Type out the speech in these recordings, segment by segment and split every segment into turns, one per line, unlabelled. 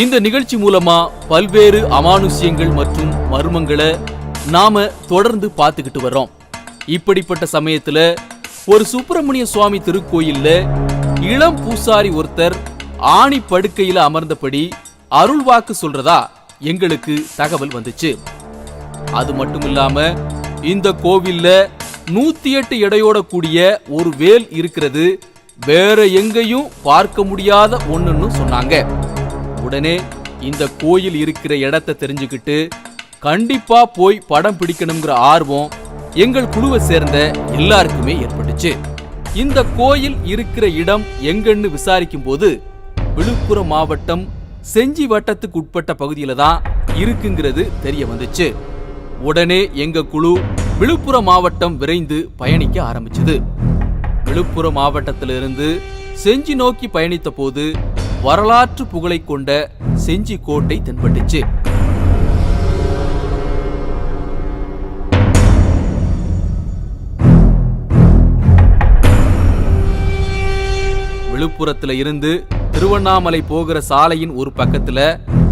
இந்த நிகழ்ச்சி மூலமா பல்வேறு அமானுஷ்யங்கள் மற்றும் மர்மங்களை நாம தொடர்ந்து பார்த்துக்கிட்டு வர்றோம். இப்படிப்பட்ட சமயத்துல ஒரு சுப்பிரமணிய சுவாமி திருக்கோயில்ல இளம் பூசாரி ஒருத்தர் ஆணி படுக்கையில அமர்ந்தபடி அருள்வாக்கு சொல்றதா எங்களுக்கு தகவல் வந்துச்சு. அது மட்டும் இல்லாம இந்த கோவில்ல நூத்தி எட்டு எடையோட கூடிய ஒரு வேல் இருக்கிறது. வேற எங்கேயும் பார்க்க முடியாத ஒண்ணுன்னு சொன்னாங்க. உடனே இந்த கோயில் இருக்கிற இடத்த தெரிஞ்சுக்கிட்டு கண்டிப்பா போய் படம் பிடிக்கணுங்கிற ஆர்வம் எங்கள் குழுவை சேர்ந்த எல்லாருக்குமே ஏற்பட்டுச்சு. இந்த கோயில் இருக்கிற இடம் எங்கன்னு விசாரிக்கும் போது விழுப்புரம் மாவட்டம் செஞ்சி வட்டத்துக்கு உட்பட்ட பகுதியில தான் இருக்குங்கிறது தெரிய வந்துச்சு. உடனே எங்க குழு விழுப்புரம் மாவட்டம் விரைந்து பயணிக்க ஆரம்பிச்சது. விழுப்புரம் மாவட்டத்திலிருந்து செஞ்சி நோக்கி பயணித்த போது வரலாற்று புகழை கொண்ட செஞ்சி கோட்டை தென்பட்டுச்சு. விழுப்புரத்துல இருந்து திருவண்ணாமலை போகிற சாலையின் ஒரு பக்கத்துல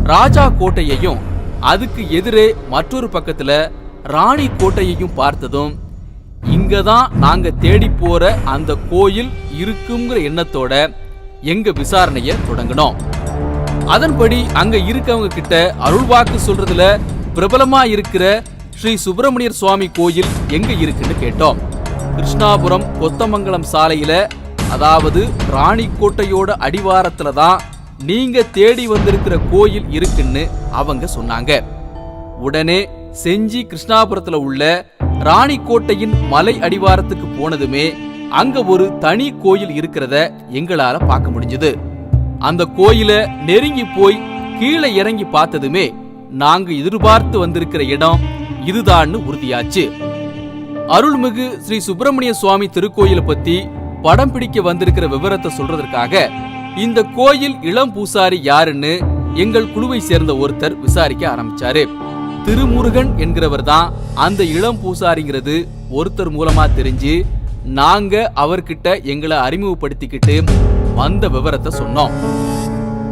ராஜா கோட்டையையும் அதுக்கு எதிரே மற்றொரு பக்கத்துல ராணி கோட்டையையும் பார்த்ததும் இங்கதான் நாங்க தேடி போற அந்த கோயில் இருக்குங்கிற எண்ணத்தோட எங்க விசாரணைய தொடங்கினோம் அதன்படி அங்க இருக்கவங்க கிட்ட அருள்வாக்கு சொல்றதுல பிரபலமா இருக்கிற ஸ்ரீ சுப்பிரமணியர் சுவாமி கோயில் எங்க இருக்குன்னு கேட்டோம். கிருஷ்ணாபுரம் கொத்தமங்கலம் சாலையில அதாவது ராணிக்கோட்டையோட அடிவாரத்துல தான் நீங்க தேடி வந்திருக்கிற கோயில் இருக்குன்னு அவங்க சொன்னாங்க. உடனே செஞ்சி கிருஷ்ணாபுரத்துல உள்ள ராணிக்கோட்டையின் மலை அடிவாரத்துக்கு போனதுமே அங்க ஒரு தனி கோயில் இருக்கிறத எங்களால பார்க்க முடிஞ்சது. அந்த கோயில நெருங்கி போய் கீழே இறங்கி பார்த்ததுமே நாங்க எதிர்பார்த்து வந்திருக்கிற இடம் இதுதான்னு உறுதியாச்சு. அருள்மிகு ஸ்ரீ சுப்பிரமணிய சுவாமி திருக்கோயிலை பத்தி படம் பிடிக்க வந்திருக்கிற விவரத்தை சொல்றதற்காக இந்த கோயில் இளம் பூசாரி யாருன்னு எங்கள் குழுவை சேர்ந்த ஒருத்தர் விசாரிக்க ஆரம்பிச்சாரு. திருமுருகன் என்கிறவர் தான் அந்த இளம் பூசாரிங்கிறது ஒருத்தர் மூலமா தெரிஞ்சு நாங்க அவர்கிட்ட எங்களை அறிமுகப்படுத்திக்கிட்டு வந்த விவரத்தை சொன்னோம்.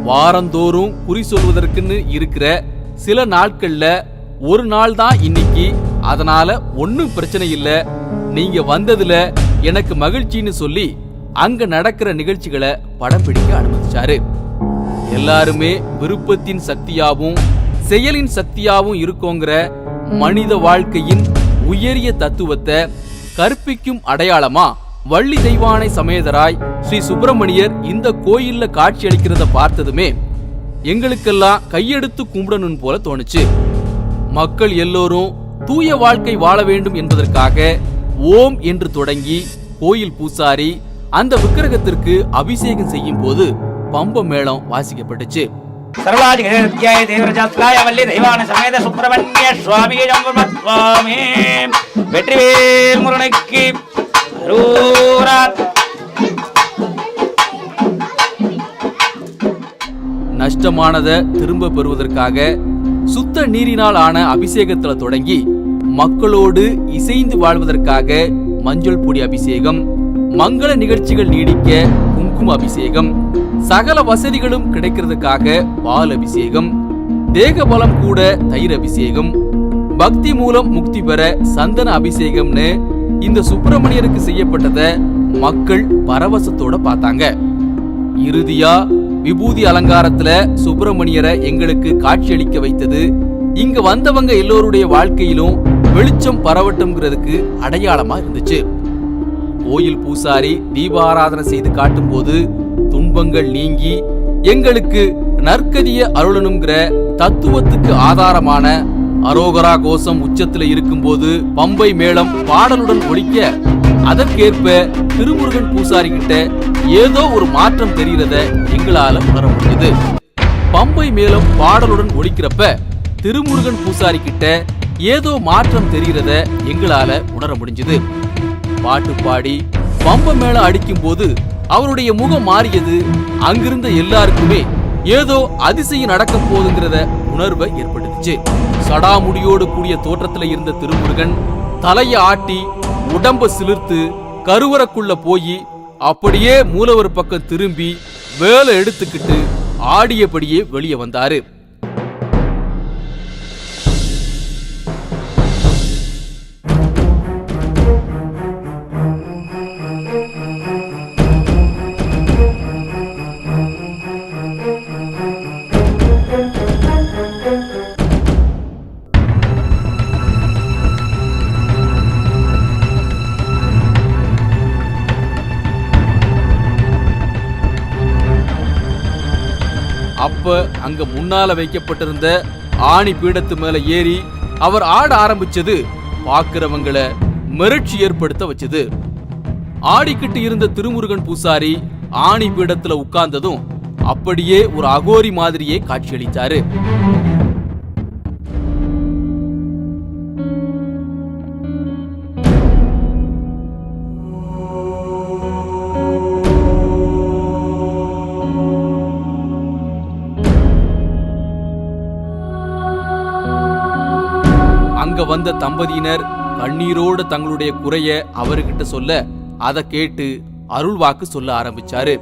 வாரந்தோறும் குறி சொல்வதற்குன்னு இருக்கிற சில நாட்கள்ல ஒரு நாள் தான் இன்னைக்கு. அதனால ஒன்றும் பிரச்சனை இல்லை. நீங்க வந்ததுல எனக்கு மகிழ்ச்சின்னு சொல்லி அங்க நடக்கிற நிகழ்ச்சிகளை படம் பிடிக்க அனுமதிச்சாரு. எல்லாருமே விருப்பத்தின் சக்தியாவும் செயலின் சக்தியாவும் இருக்கோங்கிற மனித வாழ்க்கையின் உயரிய தத்துவத்தை கற்பிக்கும் அடையாளமா? வள்ளி தெய்வானை சமேதராய் ஸ்ரீ சுப்பிரமணியர் இந்த கோயில்ல காட்சி அளிக்கிறத பார்த்ததுமே எங்களுக்கெல்லாம் கையெடுத்து கும்பிடணும் போல தோணுச்சு. மக்கள் எல்லோரும் தூய வாழ்க்கை வாழ வேண்டும் என்பதற்காக ஓம் என்று தொடங்கி கோயில் பூசாரி அந்த விக்கிரகத்திற்கு அபிஷேகம் செய்யும் போது பம்ப மேளம் வாசிக்கப்பட்டுச்சு.
சர்வாதிகாய தேவரஜாஸ்லாய வல்லி தெய்வான சமேத சுப்பிரமணிய சுவாமி சுவாமி வெற்றிவேல் முருகனுக்கு அரூரா
நஷ்டமானதை திரும்ப பெறுவதற்காக சுத்த நீரினால் ஆன அபிஷேகத்துல தொடங்கி மக்களோடு இசைந்து வாழ்வதற்காக மஞ்சள் பொடி அபிஷேகம் மங்கள நிகழ்ச்சிகள் நீடிக்க குங்கும அபிஷேகம் சகல வசதிகளும் கிடைக்கிறதுக்காக பால் அபிஷேகம் தேக பலம் கூட தயிர் அபிஷேகம் பக்தி மூலம் முக்தி பெற சந்தன அபிஷேகம்னு இந்த சுப்பிரமணியருக்கு செய்யப்பட்டத மக்கள் பரவசத்தோட பார்த்தாங்க. இறுதியா விபூதி அலங்காரத்துல சுப்பிரமணியரை எங்களுக்கு காட்சியளிக்க வைத்தது இங்க வந்தவங்க எல்லோருடைய வாழ்க்கையிலும் வெளிச்சம் பரவட்டும்ங்கிறதுக்கு அடையாளமா இருந்துச்சு. கோயில் பூசாரி தீபாராதனை செய்து காட்டும்போது துன்பங்கள் நீங்கி எங்களுக்கு நற்கதிய அருளனுங்கிற தத்துவத்துக்கு ஆதாரமான அரோகரா கோஷம் உச்சத்துல இருக்கும்போது பம்பை மேளம் பாடலுடன் ஒலிக்க அதற்கேற்ப திருமுருகன் பூசாரி கிட்ட ஏதோ ஒரு மாற்றம் தெரிகிறத எங்களால உணர முடியுது பம்பை மேளம் பாடலுடன் ஒழிக்கிறப்ப திருமுருகன் பூசாரி கிட்ட ஏதோ மாற்றம் தெரிகிறத எங்களால உணர முடிஞ்சது. பாட்டு பாடி பம்ப மேளம் அடிக்கும் போது அவருடைய முகம் மாறியது. அங்கிருந்த எல்லாருக்குமே ஏதோ அதிசயம் நடக்க போகுதுங்கிறத உணர்வை ஏற்படுத்துச்சு. சடாமுடியோடு கூடிய தோற்றத்துல இருந்த திருமுருகன் தலைய ஆட்டி உடம்ப சிலிர்த்து கருவறக்குள்ள போய் அப்படியே மூலவர் பக்கம் திரும்பி வேலை எடுத்துக்கிட்டு ஆடியபடியே வெளியே வந்தாரு. அப்ப அங்க முன்னால வைக்கப்பட்டிருந்த ஆணி பீடத்து மேல ஏறி அவர் ஆட ஆரம்பிச்சது பாக்குறவங்கள மிரட்சி ஏற்படுத்த வச்சது. ஆடிக்கிட்டு இருந்த திருமுருகன் பூசாரி ஆணி பீடத்துல உட்கார்ந்ததும் அப்படியே ஒரு அகோரி மாதிரியே காட்சியளித்தாரு. அங்க வந்த தம்பதியினர் கண்ணீரோடு தங்களுடைய குறைய அவர்கிட்ட சொல்ல அதை கேட்டு அருள் வாக்கு சொல்ல ஆரம்பிச்சாரு.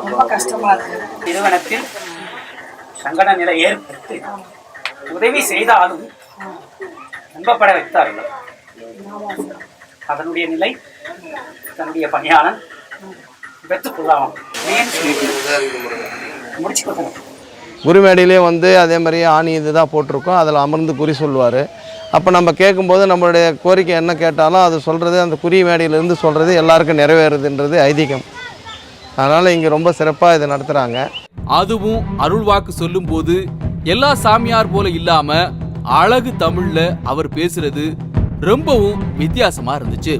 ரொம்ப கஷ்டமா இருக்கு
நிறுவனத்தில் சங்கட நிலை ஏற்பட்டு உதவி செய்தாலும் நம்பப்பட வைத்தார்கள். அதனுடைய நிலை தன்னுடைய பணியாளன் பெற்றுக்கொள்ளாமல் முடிச்சு கொடுக்கணும்
குருமேடையிலே வந்து அதே மாதிரி ஆணி இது தான் போட்டிருக்கோம். அதில் அமர்ந்து குறி சொல்லுவார். அப்போ நம்ம கேட்கும்போது நம்மளுடைய கோரிக்கை என்ன கேட்டாலும் அது சொல்கிறது அந்த குறி மேடையிலேருந்து சொல்கிறது எல்லாருக்கும் நிறைவேறுதுன்றது ஐதீகம். அதனால் இங்கே ரொம்ப சிறப்பாக இதை நடத்துகிறாங்க
அதுவும் அருள்வாக்கு சொல்லும்போது எல்லா சாமியார் போல இல்லாமல் அழகு தமிழில் அவர் பேசுறது ரொம்பவும் வித்தியாசமாக இருந்துச்சு.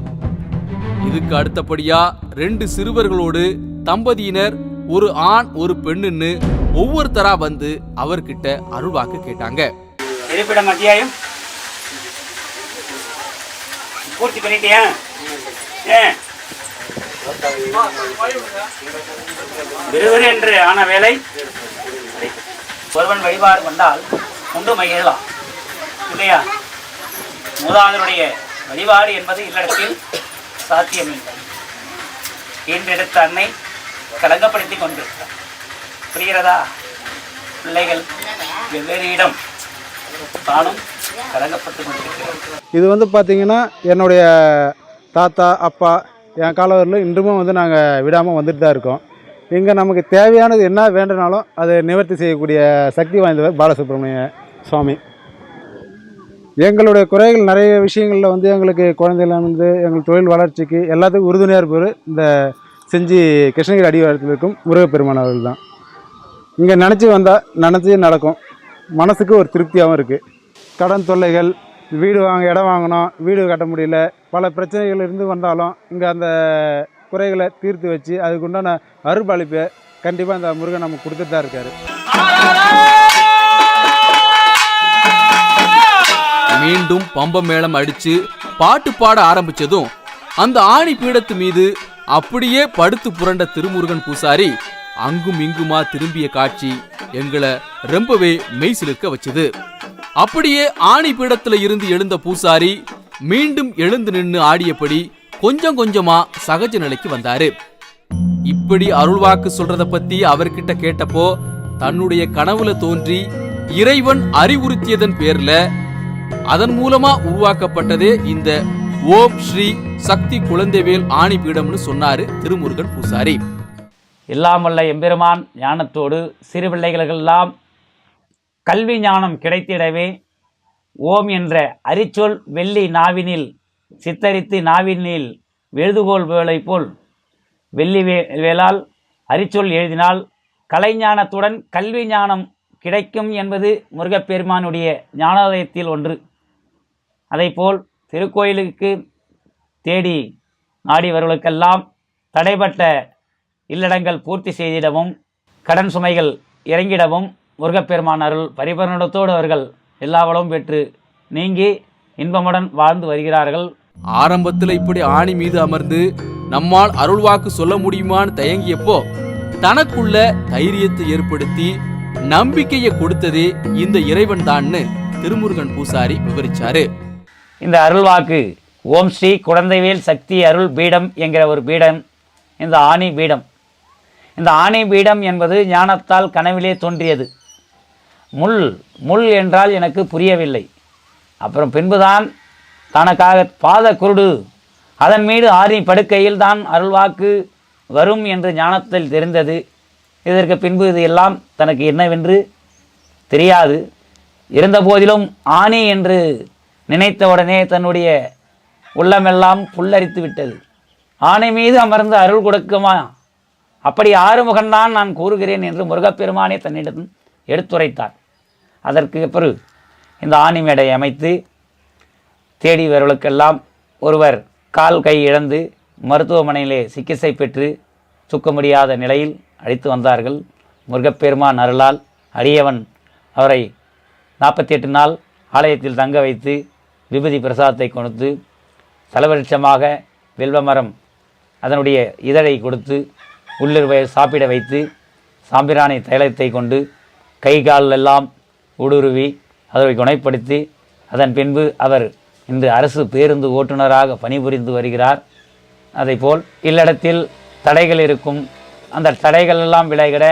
இதுக்கு அடுத்தபடியாக ரெண்டு சிறுவர்களோடு தம்பதியினர் ஒரு ஆண் ஒரு பெண்ணுன்னு ஒவ்வொருத்தரா வந்து அவர்கிட்ட அருள்வாக்கு கேட்டாங்க.
இருப்பிடம் அத்தியாயம். பூர்த்தி பண்ணிட்டியா? விறுவிறு என்று ஆன வேலை ஒருவன் வழிபாடு கொண்டால் உண்டு மகிழலாம் இல்லையா? மூதாதனுடைய வழிபாடு என்பது இல்லடத்தில் சாத்தியமில்லை. என்றெடுத்த அன்னை கலங்கப்படுத்தி கொண்டிருக்கிறார் புரிகிறதா? பிள்ளைகள் வெவ்வேறு இடம் தானும் கலங்கப்பட்டு கொண்டிருக்கிறார்
இது வந்து பார்த்திங்கன்னா என்னுடைய தாத்தா அப்பா என் காலவரில் இன்றுமும் வந்து நாங்கள் விடாமல் வந்துட்டு தான் இருக்கோம். இங்கே நமக்கு தேவையானது என்ன வேண்டுனாலும் அதை நிவர்த்தி செய்யக்கூடிய சக்தி வாய்ந்தவர் பாலசுப்ரமணிய சுவாமி. எங்களுடைய குறைகள் நிறைய விஷயங்களில் வந்து எங்களுக்கு குழந்தைகள் வந்து எங்கள் தொழில் வளர்ச்சிக்கு எல்லாத்துக்கும் உறுதுணையாக இருப்பவர் இந்த செஞ்சி கிருஷ்ணகிரி அடிவாரத்தில் இருக்கும் முருகப்பெருமான் அவர்கள் தான். இங்கே நினச்சி வந்தால் நினச்சி நடக்கும். மனசுக்கு ஒரு திருப்தியாகவும் இருக்குது கடன் தொல்லைகள் வீடு வாங்க இடம் வாங்கணும் வீடு கட்ட முடியல பல பிரச்சனைகள் இருந்து வந்தாலும் இங்கே அந்த குறைகளை தீர்த்து வச்சு அதுக்குண்டான அருள்பாலிப்பை கண்டிப்பாக இந்த முருகன் நமக்கு கொடுத்துட்டு தான் இருக்கார்.
மீண்டும் பம்ப மேளம் அடித்து பாட்டு பாட ஆரம்பிச்சதும் அந்த ஆணி பீடத்து மீது அப்படியே படுத்து புரண்ட திருமுருகன் பூசாரி அங்கும் இங்குமா திரும்பிய காட்சி எங்களை ரொம்பவே மெய்சிலிருக்க வச்சது. அப்படியே ஆணி பீடத்துல இருந்து எழுந்த பூசாரி மீண்டும் எழுந்து நின்று ஆடியபடி கொஞ்சம் கொஞ்சமா சகஜ நிலைக்கு வந்தாரு. இப்படி அருள்வாக்கு சொல்றத பத்தி அவர்கிட்ட கேட்டப்போ தன்னுடைய கனவுல தோன்றி இறைவன் அறிவுறுத்தியதன் பேர்ல அதன் மூலமா உருவாக்கப்பட்டதே இந்த ஓம் ஸ்ரீ சக்தி குழந்தைவேல் ஆணி பீடம்னு சொன்னாரு திருமுருகன் பூசாரி.
எல்லாம் எம்பெருமான் ஞானத்தோடு சிறு பிள்ளைகளுக்கெல்லாம் கல்வி ஞானம் கிடைத்திடவே ஓம் என்ற அரிச்சொல் வெள்ளி நாவினில் சித்தரித்து நாவினில் எழுதுகோல் வேலை போல் வெள்ளி வே வேளால் அரிச்சொல் எழுதினால் கலைஞானத்துடன் கல்வி ஞானம் கிடைக்கும் என்பது முருகப்பெருமானுடைய ஞானோதயத்தில் ஒன்று. அதைப்போல் திருக்கோயிலுக்கு தேடி நாடி வருவர்களுக்கெல்லாம் தடைப்பட்ட இல்லடங்கள் பூர்த்தி செய்திடவும் கடன் சுமைகள் இறங்கிடவும் முருகப்பெருமான் அருள் பரிபூரணத்தோடு அவர்கள் எல்லா வளமும் பெற்று நீங்கி இன்பமுடன் வாழ்ந்து வருகிறார்கள்.
ஆரம்பத்துல இப்படி ஆணி மீது அமர்ந்து நம்மால் அருள்வாக்கு சொல்ல முடியுமான்னு தயங்கியப்போ தனக்குள்ள தைரியத்தை ஏற்படுத்தி நம்பிக்கையை கொடுத்ததே இந்த இறைவன் தான்னு திருமுருகன் பூசாரி விவரிச்சாரு.
இந்த அருள்வாக்கு ஓம் ஸ்ரீ குழந்தைவேல் சக்தி அருள் பீடம் என்கிற ஒரு பீடம் இந்த ஆணி பீடம் இந்த ஆணை பீடம் என்பது ஞானத்தால் கனவிலே தோன்றியது. முள் முள் என்றால் எனக்கு புரியவில்லை. அப்புறம் பின்புதான் தனக்காக பாத குருடு அதன் மீது ஆணி படுக்கையில் தான் அருள்வாக்கு வரும் என்று ஞானத்தில் தெரிந்தது. இதற்கு பின்பு இது எல்லாம் தனக்கு என்னவென்று தெரியாது. இருந்தபோதிலும் ஆணி என்று நினைத்தவுடனே தன்னுடைய உள்ளமெல்லாம் புல்லரித்து விட்டது. ஆணை மீது அமர்ந்து அருள் கொடுக்குமா அப்படி ஆறுமுகன்தான் நான் கூறுகிறேன் என்று முருகப்பெருமானே தன்னிடம் எடுத்துரைத்தார். அதற்கு பிறகு இந்த ஆணி மேடை அமைத்து தேடியவர்களுக்கெல்லாம் ஒருவர் கால் கை இழந்து மருத்துவமனையிலே சிகிச்சை பெற்று தூக்க முடியாத நிலையில் அழைத்து வந்தார்கள். முருகப்பெருமான் அருளால் அடியவன் அவரை நாற்பத்தி எட்டு நாள் ஆலயத்தில் தங்க வைத்து விபூதி பிரசாதத்தை கொடுத்து தலவருஷமாக வில்வமரம் அதனுடைய இதழை கொடுத்து உள்ளிருவை சாப்பிட வைத்து சாம்பிராணி தைலத்தை கொண்டு கை காலெல்லாம் ஊடுருவி அதை குணப்படுத்தி அதன் பின்பு அவர் இன்று அரசு பேருந்து ஓட்டுநராக பணிபுரிந்து வருகிறார். அதைப்போல் இல்லடத்தில் தடைகள் இருக்கும். அந்த தடைகள் எல்லாம் விலகிட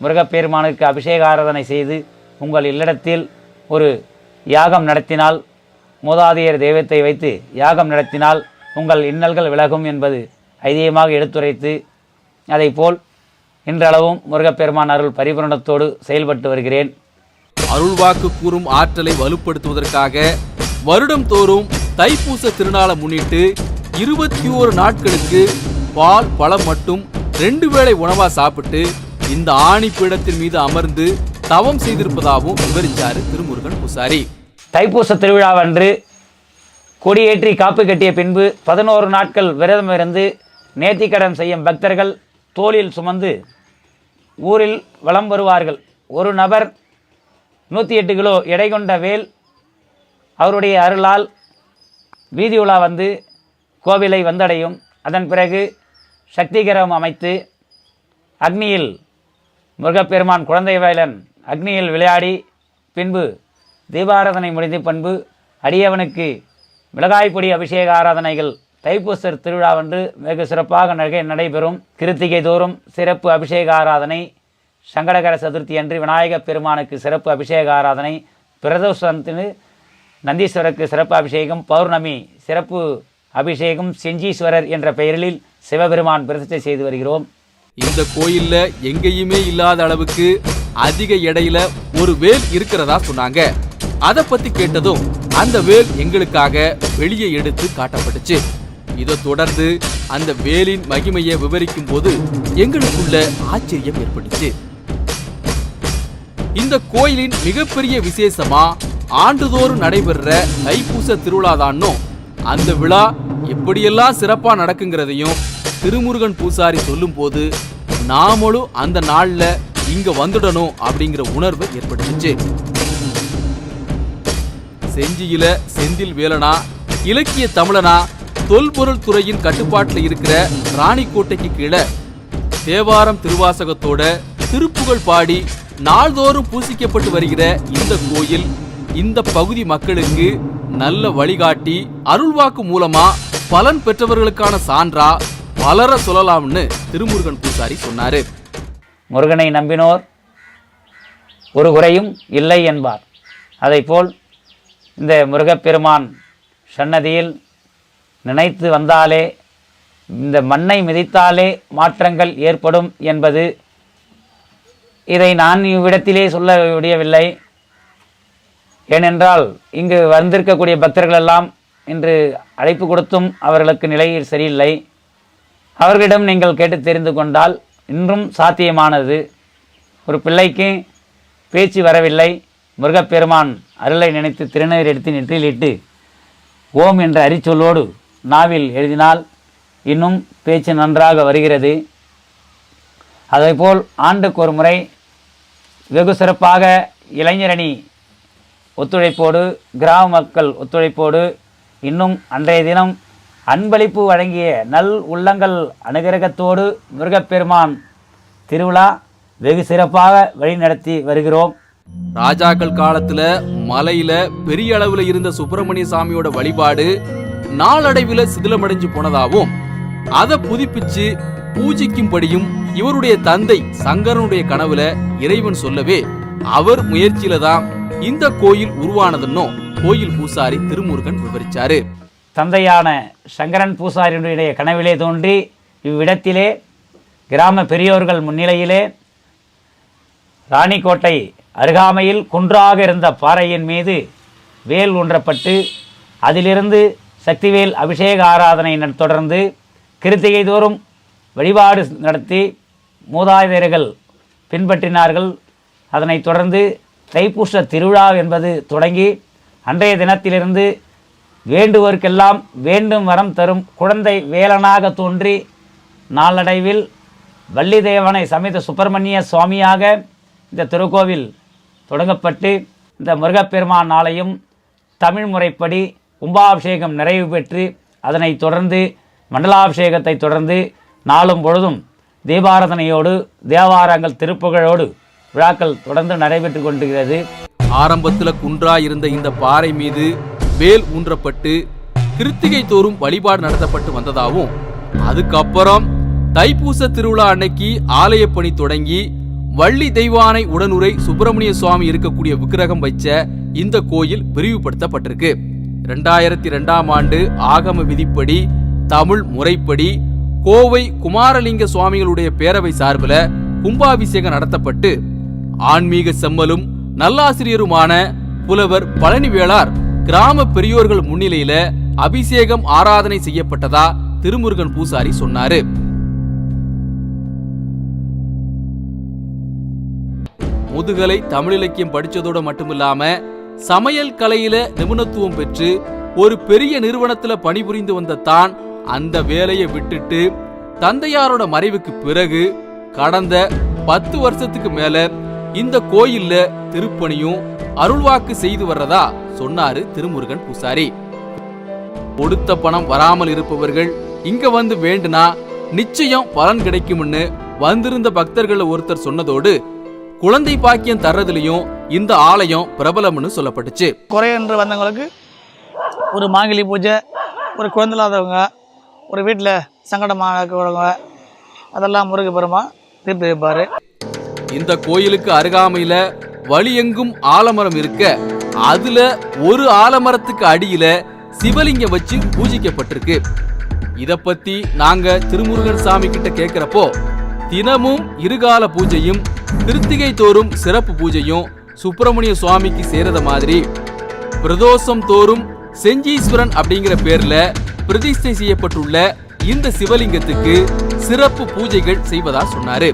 முருகப்பெருமானுக்கு அபிஷேக ஆராதனை செய்து உங்கள் இல்லடத்தில் ஒரு யாகம் நடத்தினால் மூதாதையர் தெய்வத்தை வைத்து யாகம் நடத்தினால் உங்கள் இன்னல்கள் விலகும் என்பது ஐதீகமாக எடுத்துரைத்து அதைப்போல் இன்றளவும் முருகப்பெருமான் அருள் பரிபூரணத்தோடு செயல்பட்டு வருகிறேன்.
அருள்வாக்கு கூறும் ஆற்றலை வலுப்படுத்துவதற்காக வருடம் தோறும் தைப்பூச திருநாளை முன்னிட்டு இருபத்தி ஓரு நாட்களுக்கு பால் பழம் மட்டும் ரெண்டு வேளை உணவா சாப்பிட்டு இந்த ஆணி பீடத்தின் மீது அமர்ந்து தவம் செய்திருப்பதாகவும் விவரிச்சாரு திருமுருகன் பூசாரி.
தைப்பூச திருவிழாவன்று கொடியேற்றி காப்பு கட்டிய பின்பு பதினோரு நாட்கள் விரதம் இருந்து நேர்த்திக்கடன் செய்யும் பக்தர்கள் தோளில் சுமந்து ஊரில் வலம் வருவார்கள். ஒரு நபர் நூற்றி எட்டு கிலோ எடை கொண்ட வேல் அவருடைய அருளால் வீதி உலா வந்து கோவிலை வந்தடையும். அதன் பிறகு சக்திகரம் அமைத்து அக்னியில் முருகப்பெருமான் குழந்தை வேலன் அக்னியில் விளையாடி பின்பு தீபாராதனை முடிந்த பண்பு அடியவனுக்கு மிளகாய்ப்பொடி அபிஷேக ஆராதனைகள் தைப்பூசர் திருவிழாவன்று வெகு சிறப்பாக நகை நடைபெறும். கிருத்திகை தோறும் சிறப்பு அபிஷேக ஆராதனை சங்கடகர சதுர்த்தி அன்று விநாயகப் பெருமானுக்கு சிறப்பு அபிஷேக ஆராதனை பிரதோஷத்தினு நந்தீஸ்வரருக்கு சிறப்பு அபிஷேகம் பௌர்ணமி சிறப்பு அபிஷேகம் செஞ்சீஸ்வரர் என்ற பெயரில் சிவபெருமான் பிரதிஷ்டை செய்து வருகிறோம்.
இந்த கோயில்ல எங்கேயுமே இல்லாத அளவுக்கு அதிக எடையில ஒரு வேல் இருக்கிறதா சொன்னாங்க. அதை பத்தி கேட்டதும் அந்த வேல் எங்களுக்காக வெளியே எடுத்து காட்டப்பட்டுச்சு. இதை தொடர்ந்து அந்த வேலின் மகிமையை விவரிக்கும் போது எங்களுக்குள்ள ஆச்சரியம் ஏற்பட்டுச்சு. இந்த கோயிலின் மிகப்பெரிய விசேஷமா ஆண்டுதோறும் நடைபெறுற தைப்பூச திருவிழாதான்னும் அந்த விழா எப்படியெல்லாம் சிறப்பா நடக்குங்கிறதையும் திருமுருகன் பூசாரி சொல்லும்போது நாமளும் அந்த நாள்ல இங்க வந்துடணும் அப்படிங்கிற உணர்வு ஏற்பட்டுச்சு செஞ்சியில செந்தில் வேலனா இலக்கிய தமிழனா தொல்பொருள் துறையின் கட்டுப்பாட்டில் இருக்கிற ராணிக்கோட்டைக்கு கீழே தேவாரம் திருவாசகத்தோட திருப்புகழ் பாடி நாள்தோறும் பூசிக்கப்பட்டு வருகிற இந்த கோயில் இந்த பகுதி மக்களுக்கு நல்ல வழிகாட்டி அருள்வாக்கு மூலமா பலன் பெற்றவர்களுக்கான சான்றா வளர சொல்லலாம்னு திருமுருகன் பூசாரி சொன்னாரு.
முருகனை நம்பினோர் ஒரு குறையும் இல்லை என்பார். அதைப்போல் இந்த முருகப்பெருமான் சன்னதியில் நினைத்து வந்தாலே இந்த மண்ணை மிதித்தாலே மாற்றங்கள் ஏற்படும் என்பது இதை நான் இவ்விடத்திலே சொல்ல முடியவில்லை. ஏனென்றால் இங்கு வந்திருக்கக்கூடிய பக்தர்கள் எல்லாம் இன்று அழைப்பு கொடுத்தும் அவர்களுக்கு நிலையில் சரியில்லை. அவர்களிடம் நீங்கள் கேட்டு தெரிந்து கொண்டால் இன்றும் சாத்தியமானது. ஒரு பிள்ளைக்கு பேச்சு வரவில்லை. முருகப்பெருமான் அருளை நினைத்து திருநீர் எடுத்து நெற்றியிலிட்டு ஓம் என்ற அரிச்சொல்லோடு நாவில் எழுதினால் இன்னும் பேச்சு நன்றாக வருகிறது. அதேபோல் ஆண்டுக்கு ஒரு முறை வெகு சிறப்பாக இளைஞரணி ஒத்துழைப்போடு கிராம மக்கள் ஒத்துழைப்போடு இன்னும் அன்றைய தினம் அன்பளிப்பு வழங்கிய நல் உள்ளங்கள் அனுகிரகத்தோடு முருகப்பெருமான் திருவிழா வெகு சிறப்பாக வழிநடத்தி வருகிறோம்.
ராஜாக்கள் காலத்துல மலையில பெரிய அளவுல இருந்த சுப்பிரமணிய சாமியோட வழிபாடு நாளடைவில் சிதிலமடைஞ்சு போனதாகவும் அதை புதுப்பிச்சு பூஜிக்கும்படியும் இவருடைய தந்தை சங்கரனுடைய கனவுல இறைவன் சொல்லவே அவர் முயற்சியில தான் இந்த கோயில் உருவானதுன்னும் கோயில் பூசாரி திருமுருகன் விவரிச்சாரு.
தந்தையான சங்கரன் பூசாரியுடைய கனவிலே தோன்றி இவ்விடத்திலே கிராம பெரியோர்கள் முன்னிலையிலே ராணிக்கோட்டை அருகாமையில் குன்றாக இருந்த பாறையின் மீது வேல் ஊன்றப்பட்டு அதிலிருந்து சக்திவேல் அபிஷேக ஆராதனை தொடர்ந்து கிருத்திகை தோறும் வழிபாடு நடத்தி மூதாதையர்கள் பின்பற்றினார்கள். அதனைத் தொடர்ந்து தைப்பூச திருவிழா என்பது தொடங்கி அன்றைய தினத்திலிருந்து வேண்டுவோருக்கெல்லாம் வேண்டும் வரம் தரும் குழந்தை வேலனாக தோன்றி நாளடைவில் வள்ளிதேவனை சமேத சுப்பிரமணிய சுவாமியாக இந்த திருக்கோவில் தொடங்கப்பட்டு இந்த முருகப்பெருமான் நாளையும் தமிழ் முறைப்படி கும்பாபிஷேகம் நிறைவு பெற்று அதனை தொடர்ந்து மண்டலாபிஷேகத்தை தொடர்ந்து நாளும் பொழுதும் தீபாரதனையோடு தேவாரங்கள் திருப்புகழோடு விழாக்கள் தொடர்ந்து நடைபெற்று கொண்டிருக்கிறது.
ஆரம்பத்தில் குன்றாயிருந்த இந்த பாறை மீது வேல் ஊன்றப்பட்டு கிருத்திகை தோறும் வழிபாடு நடத்தப்பட்டு வந்ததாகவும் அதுக்கப்புறம் தைப்பூச திருவிழா அன்னைக்கு ஆலய பணி தொடங்கி வள்ளி தெய்வானை உடனுரை சுப்பிரமணிய சுவாமி இருக்கக்கூடிய விக்கிரகம் வச்ச இந்த கோயில் விரிவுபடுத்தப்பட்டிருக்கு ரெண்டாயிரத்தி ரெண்டாம் ஆண்டு ஆகம விதிப்படி தமிழ் முறைப்படி கோவை குமாரலிங்க சுவாமிகளுடைய பேரவை சார்பில் கும்பாபிஷேகம் நடத்தப்பட்டு ஆன்மீக செம்மலும் நல்லாசிரியருமான புலவர் பழனிவேளார் கிராம பெரியோர்கள் முன்னிலையில அபிஷேகம் ஆராதனை செய்யப்பட்டதா திருமுருகன் பூசாரி சொன்னாரு. முதுகலை தமிழ் இலக்கியம் படிச்சதோட மட்டுமில்லாம சமையல் கலையில நிபுணத்துவம் பெற்று ஒரு பெரிய நிறுவனத்துல பணிபுரிந்து வந்த தான் அந்த வேலையை விட்டுட்டு தந்தையாரோட மறைவுக்கு பிறகு கடந்த பத்து வருஷத்துக்கு மேல இந்த கோயில்ல திருப்பணியும் அருள்வாக்கு செய்து வர்றதா சொன்னாரு திருமுருகன் பூசாரி. கொடுத்த பணம் வராமல் இருப்பவர்கள் இங்க வந்து வேண்டுனா நிச்சயம் பலன் கிடைக்கும்னு வந்திருந்த பக்தர்கள் ஒருத்தர் சொன்னதோடு குழந்தை பாக்கியம் தர்றதுலயும் இந்த ஆலயம் பிரபலம்னு சொல்லப்பட்டுச்சு.
குறை என்று வந்தவங்களுக்கு ஒரு மாங்கலி பூஜை ஒரு குழந்தை இல்லாதவங்க ஒரு வீட்டில் சங்கடமாக இருக்கிறவங்க அதெல்லாம் முருக பெருமான் தீர்த்து வைப்பார்
இந்த கோயிலுக்கு அருகாமையில வழியெங்கும் ஆலமரம் இருக்க அதுல ஒரு ஆலமரத்துக்கு அடியில சிவலிங்கம் வச்சு பூஜிக்கப்பட்டிருக்கு. இத பத்தி நாங்க திருமுருகன் சாமி கிட்ட கேக்குறப்போ தினமும் இருகால பூஜையும் கிருத்திகை தோறும் சிறப்பு பூஜையும் சுப்பிரமணிய சுவாமிக்கு சேரத மாதிரி. பிரதோஷம் தோறும் செஞ்சீஸ்வரன் அப்படிங்கிற பேர்ல பிரதிஷ்டை செய்யப்பட்டுள்ள இந்த சிவலிங்கத்துக்கு சிறப்பு பூஜைகள் செய்வதா சொன்னாரு.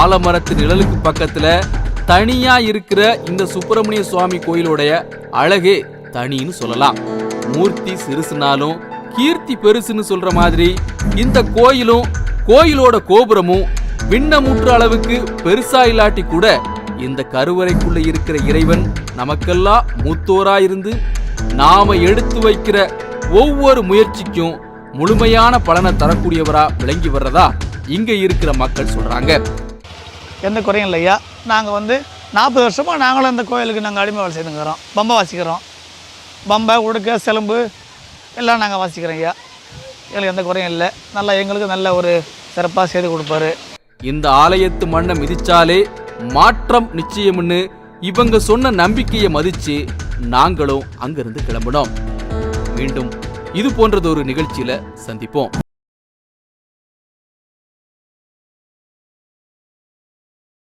ஆலமரத்து நிழலுக்கு பக்கத்துல தனியா இருக்கிற இந்த சுப்பிரமணிய சுவாமி கோயிலுடைய அழகே தனின்னு சொல்லலாம். மூர்த்தி சிறுசுனாலும் கீர்த்தி பெருசுன்னு சொல்ற மாதிரி இந்த கோயிலும் கோயிலோட கோபுரமும் விண்ணமுற்ற அளவுக்கு பெருசா இல்லாட்டி கூட இந்த கருவறைக்குள்ள இருக்கிற இறைவன் நமக்கெல்லாம் மூத்தோரா இருந்து நாம எடுத்து வைக்கிற ஒவ்வொரு முயற்சிக்கும் முழுமையான பலனை தரக்கூடியவரா விளங்கி வர்றதா இங்க இருக்கிற மக்கள் சொல்றாங்க.
எந்த குறையும் இல்லையா நாங்கள் வந்து நாற்பது வருஷமாக நாங்களும் இந்த கோயிலுக்கு நாங்கள் அடிமை வேலை செய்துங்கிறோம் பம்பை வாசிக்கிறோம். பம்பை உடுக்க சிலம்பு எல்லாம் நாங்கள் வாசிக்கிறோம் ஐயா. எங்களுக்கு எந்த குறையும் இல்லை. நல்லா எங்களுக்கு நல்ல ஒரு சிறப்பாக செய்து கொடுப்பாரு.
இந்த ஆலயத்து மண்ணை மிதிச்சாலே மாற்றம் நிச்சயம்னு இவங்க சொன்ன நம்பிக்கையை மதித்து நாங்களும் அங்கிருந்து கிளம்பினோம். மீண்டும் இது போன்றது ஒரு நிகழ்ச்சியில் சந்திப்போம்.